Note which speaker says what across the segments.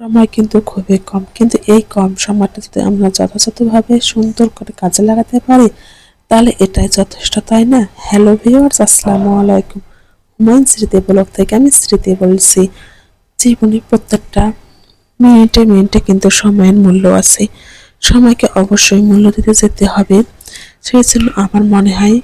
Speaker 1: সময় কিন্তু খুবই কম। কিন্তু এই কম সময়টা যদি আমরা যথাযথভাবে সুন্দর করে কাজে লাগাতে পারি, তাহলে এটাই যথেষ্ট, তাই না? হ্যালো ভিউয়ার্স আসসালামু আলাইকুম। হুমায়ুন স্মৃতি ব্লগ থেকে আমি স্মৃতি বলছি জীবনে প্রত্যেকটা মিনিটে মিনিটে কিন্তু সময়ের মূল্য আছে। সময়কে অবশ্যই মূল্য দিতে যেতে হবে। সেই জন্য আমার মনে হয়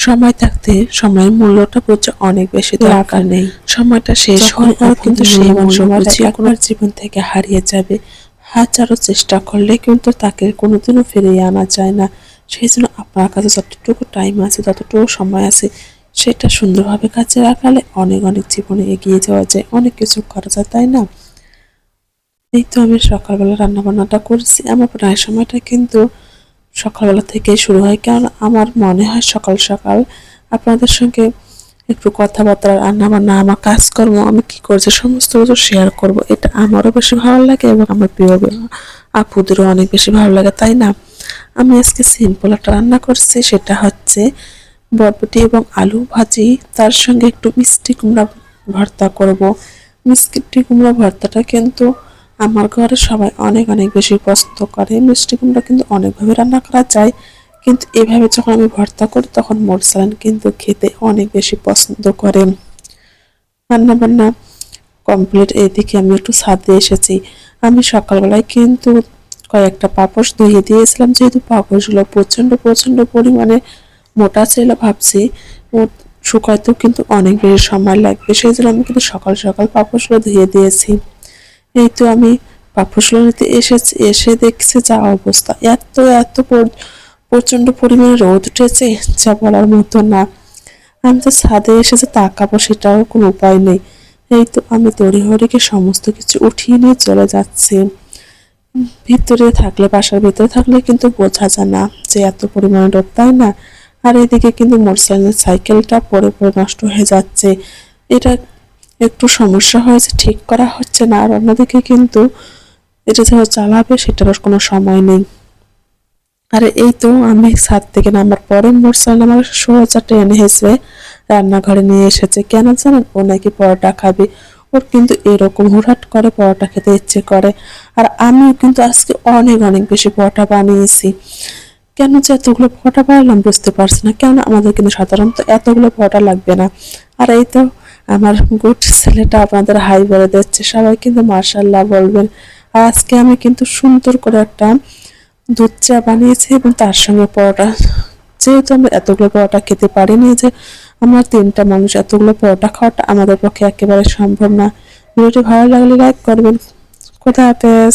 Speaker 1: সময় থাকতে সময়ের মূল্যটা বুঝে অনেক বেশি দরকার নেই। সময়টা শেষ হওয়ার কিন্তু সেই
Speaker 2: একবার
Speaker 1: একবার জীবন থেকে হারিয়ে যাবে। হাজারো চেষ্টা করলে কিন্তু তাকে কোনোদিনও ফিরিয়ে আনা যায় না। সেই জন্য আপনার কাছে যতটুকু টাইম আছে ততটুকু সময় আছে সেটা সুন্দরভাবে কাজে রাখালে অনেক অনেক জীবনে এগিয়ে যাওয়া যায়। অনেক কিছু করা যায় তাই না? এই তো আমি সকালবেলা রান্না বান্নাটা করেছি। আমার প্রায় সময়টা কিন্তু সকালবেলা থেকেই শুরু হয়। কারণ আমার মনে হয় সকাল সকাল আপনাদের সঙ্গে একটু কথাবার্তা রান্না বান্না আমার কাজকর্ম, আমি কি করছি, সমস্ত কিছু শেয়ার করব। এটা আমারও বেশি ভালো লাগে এবং আমার প্রিয় আপুদেরও অনেক বেশি ভালো লাগে, তাই না? আমি আজকে সিম্পল একটা রান্না করছি, সেটা হচ্ছে বরবটি এবং আলু ভাজি। তার সঙ্গে একটু মিষ্টি কুমড়া ভর্তা করব। মিষ্টি কুমড়া ভর্তাটা কিন্তু আমার ঘরে সবাই অনেক অনেক বেশি পছন্দ করে। মিষ্টি কুমড়া কিন্তু অনেকভাবে রান্না করা যায়। কিন্তু এভাবে যখন আমি ভর্তা করি, তখন মোরসালান কিন্তু খেতে অনেক বেশি পছন্দ করে। রান্না বান্না কমপ্লিট এদিকে আমি একটু ছাদে এসেছি। আমি সকালবেলায় কিন্তু কয়েকটা পাপোশ ধুয়ে দিয়েছিলাম। যেহেতু পাপোশগুলো প্রচণ্ড প্রচণ্ড পরিমাণে মোটা ছিল ভাবছি শুকাইতেও কিন্তু অনেক বেশি সময় লাগবে। সেই জন্য আমি কিন্তু সকাল সকাল পাপোশগুলো ধুয়ে দিয়েছি। এই তো আমি পাপোশগুলো নিতে এসেছি, এসে দেখছি যা অবস্থা। এত এত পর- প্রচণ্ড পরিমাণে রোদ উঠেছে, যা বলার মতো না। আমি তো ছাদে এসে যে তাকাবো সেটাও কোনো উপায় নেই। এই তো আমি তড়িহড়িকে সমস্ত কিছু উঠিয়ে নিয়ে চলে যাচ্ছি। ভিতরে থাকলে, বাসার ভিতরে থাকলে কিন্তু বোঝা যায় না যে এত পরিমাণে রোদ, তাই না? আর এদিকে কিন্তু মোটরসাইকেলের সাইকেলটা পরে পরে নষ্ট হয়ে যাচ্ছে। এটা একটু সমস্যা হয়েছে, ঠিক করা হচ্ছে না। আর অন্যদিকে কিন্তু এটা যে চালাবে সেটারও কোনো সময় নেই। আর এই তো আমি ছাদ থেকে নামার পরে মোটরসাইকেল আমার সোজা ট্রেনে এসে রান্নাঘরে নিয়ে এসেছে। কেন জানেন? ও নাকি পরোটা খাবে। ওর কিন্তু এরকম হুটহাট করে পরোটা খেতে ইচ্ছে করে। আর আমিও কিন্তু আজকে অনেক অনেক বেশি পরোটা বানিয়েছি। কেন যে এতগুলো পরোটা বানালাম বুঝতে পারছি না। কেন আমাদের কিন্তু সাধারণত এতগুলো পরোটা লাগবে না? আর এই তো আমার গুড ছেলেটা আপনাদের হাই বলে দিচ্ছে। সবাই কিন্তু মার্শাল্লাহ বলবেন। আর আজকে আমি কিন্তু সুন্দর করে একটা দুধ চা বানিয়েছি এবং তার সঙ্গে পরোটা। যেহেতু আমরা এতগুলো পরোটা খেতে পারিনি যে আমরা তিনটা মানুষ এতগুলো পরোটা খাওয়াটা আমাদের পক্ষে একেবারে সম্ভব না। ভিডিওটি ভালো লাগলে লাইক করবেন। কোথা হাফেজ।